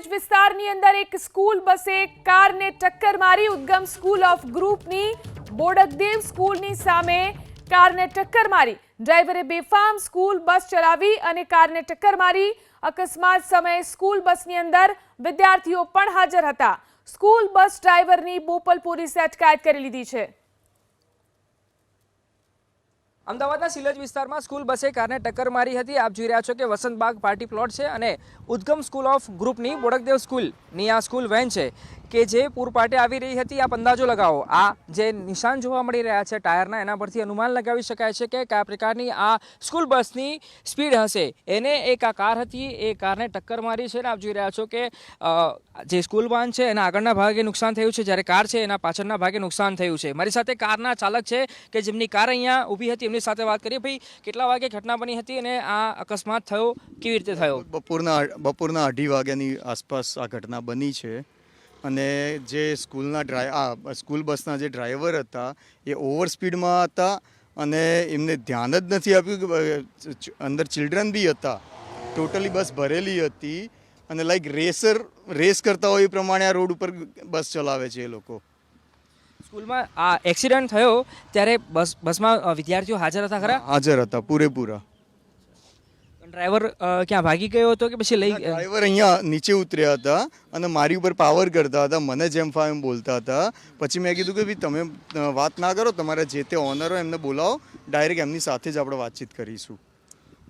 સિલેજ વિસ્તારની અંદર એક સ્કૂલ બસે કારને ટક્કર મારી ઉદ્ગમ સ્કૂલ ઓફ ગ્રુપની બોડકદેવ સ્કૂલની સામે કારને ટક્કર મારી. ડ્રાઈવરે બેફામ સ્કૂલ બસ ચલાવી અને કારને ટક્કર મારી. અકસ્માત સમયે સ્કૂલ બસની અંદર વિદ્યાર્થીઓ પણ હાજર હતા. સ્કૂલ બસ ડ્રાઈવરની બોપલ પોલીસે અટકાયત કરી લીધી છે. અમદાવાદના સિલજ વિસ્તારમાં સ્કૂલ બસે કારને ટક્કર મારી હતી. આપ જોઈ રહ્યા છો કે વસંતબાગ પાર્ટી પ્લોટ છે અને ઉદ્ગમ સ્કૂલ ઓફ ગ્રુપની બોડકદેવ સ્કૂલની આ સ્કૂલ વેન છે. કે જે પૂરપાટે આવી રહી હતી, આપ અંદાજો લગાવો. આ જે નિશાન જોવા મળી રહ્યા છે ટાયરના, એના પરથી અનુમાન લગાવી શકાય છે કે કયા પ્રકારની આ સ્કૂલ બસની સ્પીડ હશે. એને એક આ કાર હતી, એ કારને ટક્કર મારી છે. અને આપ જોઈ રહ્યા છો કે જે સ્કૂલ વાન છે, એના આગળના ભાગે નુકસાન થયું છે. જ્યારે કાર છે, એના પાછળના ભાગે નુકસાન થયું છે. મારી સાથે કારના ચાલક છે કે જેમની કાર અહીંયા ઊભી હતી, એમની સાથે વાત કરીએ ભાઈ, કેટલા વાગે ઘટના બની હતી અને આ અકસ્માત થયો, કેવી રીતે થયો? બપોરના બપોરના અઢી વાગ્યાની આસપાસ આ ઘટના બની છે. અને જે સ્કૂલના ડ્રાઈ આ સ્કૂલ બસના જે ડ્રાઈવર હતા એ ઓવર સ્પીડમાં હતા અને એમને ધ્યાન જ નથી આપ્યું કે અંદર ચિલ્ડ્રન બી હતા. ટોટલી બસ ભરેલી હતી અને લાઈક રેસર રેસ કરતા હોય એ પ્રમાણે આ રોડ ઉપર બસ ચલાવે છે એ લોકો. સ્કૂલમાં આ એક્સિડન્ટ થયો ત્યારે બસ બસમાં વિદ્યાર્થીઓ હાજર હતા ખરા? હાજર હતા પૂરેપૂરા. ડ્રાઈવર ક્યાં ભાગી ગયો હતો કે પછી લઈ ડ્રાઈવર અહીંયા નીચે ઉતર્યા હતા અને મારી ઉપર પાવર કરતા હતા મને જેમ ફાવે એમ બોલતા હતા. પછી મેં કીધું કે ભાઈ તમે વાત ના કરો તમારા જે તે ઓનર હોય એમને બોલાવો ડાયરેક્ટ એમની સાથે જ આપણે વાતચીત કરીશું.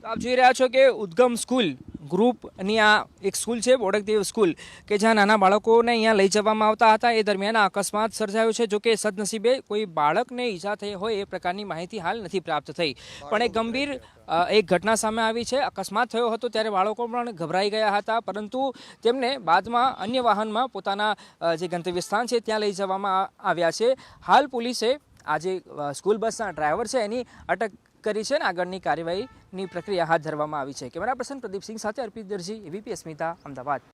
તો આપ જોઈ રહ્યા છો કે ઉદ્ગમ સ્કૂલ ગ્રુપની આ એક સ્કૂલ છે બોડકદેવ સ્કૂલ, કે જ્યાં નાના બાળકોને અહીંયા લઈ જવામાં આવતા હતા. એ દરમિયાન અકસ્માત સર્જાયો છે, જો કે સદનસીબે કોઈ બાળકને ઈજા થઈ હોય એ પ્રકારની માહિતી હાલ નથી પ્રાપ્ત થઈ. પણ એક ગંભીર એક ઘટના સામે આવી છે. અકસ્માત થયો હતો ત્યારે બાળકો પણ ગભરાઈ ગયા હતા, પરંતુ તેમને બાદમાં અન્ય વાહનમાં પોતાના જે ગંતવ્ય સ્થાન છે ત્યાં લઈ જવામાં આવ્યા છે. હાલ પોલીસે આજે સ્કૂલ બસના ડ્રાઈવર છે, એની અટક કરી છે અને આગળની કાર્યવાહીની પ્રક્રિયા હાથ ધરવામાં આવી છે. કેમેરા પર્સન પ્રદીપસિંહ સાથે અર્પિત દરજી, એબીપી અસ્મિતા, અમદાવાદ.